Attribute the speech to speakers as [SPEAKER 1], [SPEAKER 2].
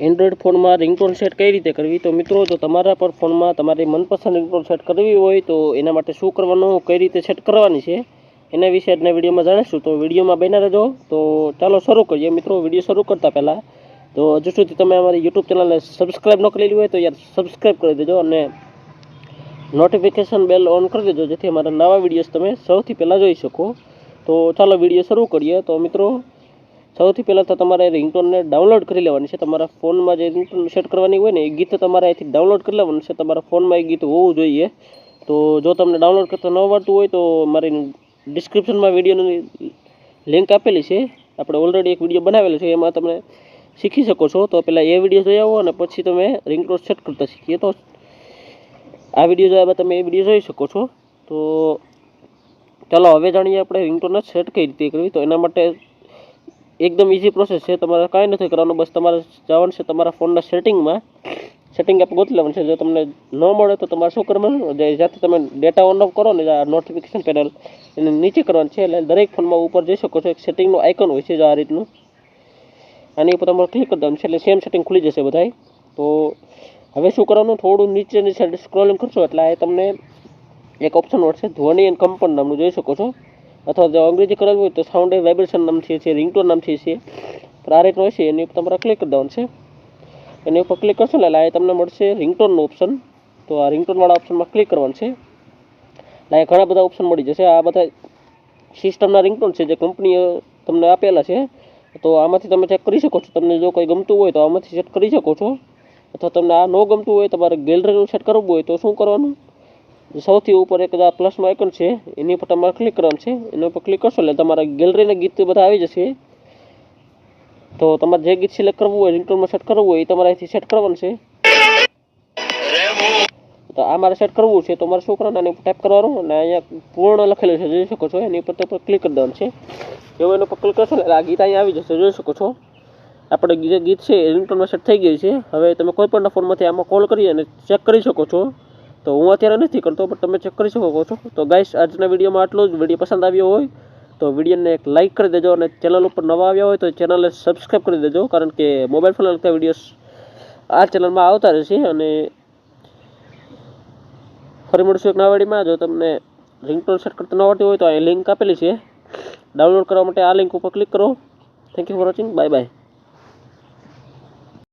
[SPEAKER 1] Android ફોનમાં ringtone set કઈ રીતે કરવી? તો મિત્રો, જો તમારા પર ફોનમાં તમારી મનપસંદ રિંગટોન સેટ કરવી હોય, તો એના માટે શું કરવાનું, કઈ રીતે સેટ કરવાની છે, એના વિશે આજના વિડીયોમાં જાણીશું. તો વિડીયોમાં બેના રહેજો. તો ચાલો શરૂ કરીએ. મિત્રો, વીડિયો શરૂ કરતાં પહેલાં, તો હજુ સુધી તમે અમારી યુટ્યુબ ચેનલને સબસ્ક્રાઈબ ન કરેલી હોય, તો યાર સબસ્ક્રાઈબ કરી દેજો અને નોટિફિકેશન બેલ ઓન કરી દેજો, જેથી અમારા નવા વિડીયોઝ તમે સૌથી પહેલાં જોઈ શકો. તો ચાલો વીડિયો શરૂ કરીએ. તો મિત્રો સૌથી પહેલાં તો તમારે રિંગટોનને ડાઉનલોડ કરી લેવાની છે. તમારા ફોનમાં જે રિંગટોન સેટ કરવાની હોય ને, એ ગીત તમારે અહીંથી ડાઉનલોડ કરી લેવાનું છે. તમારા ફોનમાં એ ગીત હોવું જોઈએ. તો જો તમને ડાઉનલોડ કરતા ન આવડતું હોય તો મારી ડિસ્ક્રિપ્શનમાં વિડીયોની લિંક આપેલી છે. આપણે ઓલરેડી એક વીડિયો બનાવેલો છે, એમાં તમે શીખી શકો છો. તો પહેલાં એ વીડિયો જોઈ આવો અને પછી તમે રિંગટોન સેટ કરતા શીખીએ. તો આ વીડિયો જોયા બાદ તમે એ વીડિયો જોઈ શકો છો. તો ચાલો, હવે જાણીએ આપણે રિંગટોનને સેટ કઈ રીતે કરવી. તો એના માટે એકદમ ઇઝી પ્રોસેસ છે. તમારે કાંઈ નથી કરવાનું. બસ તમારે જવાનું છે તમારા ફોનના સેટિંગમાં સેટિંગ આપણે ગોતી લેવાનું છે. જો તમને ન મળે તો તમારે શું કરવાનું? જ્યાંથી તમે ડેટા ઓન ઓફ કરો ને આ નોટિફિકેશન પેનલ એને નીચે કરવાનું છે. એટલે દરેક ફોનમાં ઉપર જઈ શકો છો, એક સેટિંગનું આઇકન હોય છે જો આ રીતનું. આની ઉપર તમારે ક્લિક કરી દેવાનું છે. એટલે સેમ સેટિંગ ખુલી જશે બધાય. તો હવે શું કરવાનું? થોડું નીચે નીચે સ્ક્રોલિંગ કરશો. એટલે આ તમને એક ઓપ્શન મળશે. ધ્વનિ એન્ડ કંપન નામનું. જોઈ શકો છો. અથવા જો અંગ્રેજી કરેલું હોય તો સાઉન્ડ વાઇબ્રેશન નામથી છે રિંગટોન નામથી છે પણ આ હોય છે, એની ઉપર તમારે ક્લિક કરી દેવાનું છે. એની ઉપર ક્લિક કરશો એટલે આ તમને મળશે રિંગટોનનું ઓપ્શન તો આ રિંગટોનવાળા ઓપ્શનમાં ક્લિક કરવાનું છે. આ ઘણા બધા ઓપ્શન મળી જશે. આ બધા સિસ્ટમના રિંગટોન છે જે કંપનીએ તમને આપેલા છે. તો આમાંથી તમે ચેક કરી શકો છો. તમને જો કોઈ ગમતું હોય તો આમાંથી સેટ કરી શકો છો. અથવા તમને આ ન ગમતું હોય તમારે ગેલેરીનું સેટ કરવું હોય તો શું કરવાનું? સૌથી ઉપર એક પ્લસનું આઇકન છે, એની ઉપર તમારે ક્લિક કરવાનું છે, એના ઉપર ક્લિક કરશો એટલે તમારા ગેલેરીના ગીત બધા આવી જશે. તો તમારે જે ગીત સિલેક્ટ કરવું હોય રિંગટોનમાં સેટ કરવું હોય, એ તમારે અહીંથી સેટ કરવાનું છે. તો આ મારે સેટ કરવું છે, તો મારે શું કરવાનું એની ઉપર ટાઈપ કરવાનું અને અહીંયા પૂર્ણ લખેલું છે, જોઈ શકો છો. એની ઉપર તમે ક્લિક કરી દેવાનું છે. જેવું એના ઉપર ક્લિક કરશો એટલે આ ગીત અહીંયા આવી જશે, જોઈ શકો છો. આપણે જે ગીત છે, એ રિંગટોનમાં સેટ થઈ ગયું છે. હવે તમે કોઈ પણ ફોનમાંથી આમાં કોલ કરી અને ચેક કરી શકો છો. તો હું અત્યારે નથી કરતો, પણ તમે ચેક કરી શકો છો. તો ગાઈસ આજના વિડીયોમાં આટલું જ. વીડિયો પસંદ આવ્યો હોય, તો વિડીયોને એક લાઇક કરી દેજો અને ચેનલ ઉપર નવા આવ્યા હોય, તો ચેનલને સબસ્ક્રાઈબ કરી દેજો, કારણ કે મોબાઈલ ફોન લગતા વિડીયોસ આ ચેનલમાં આવતા રહેશે અને ફરી મળશું એક નવા જો તમને રિંગટોન સેટ કરતા ન આવડતી હોય, તો અહીં લિંક આપેલી છે. ડાઉનલોડ કરવા માટે આ લિંક ઉપર ક્લિક કરો. Thank you for watching bye bye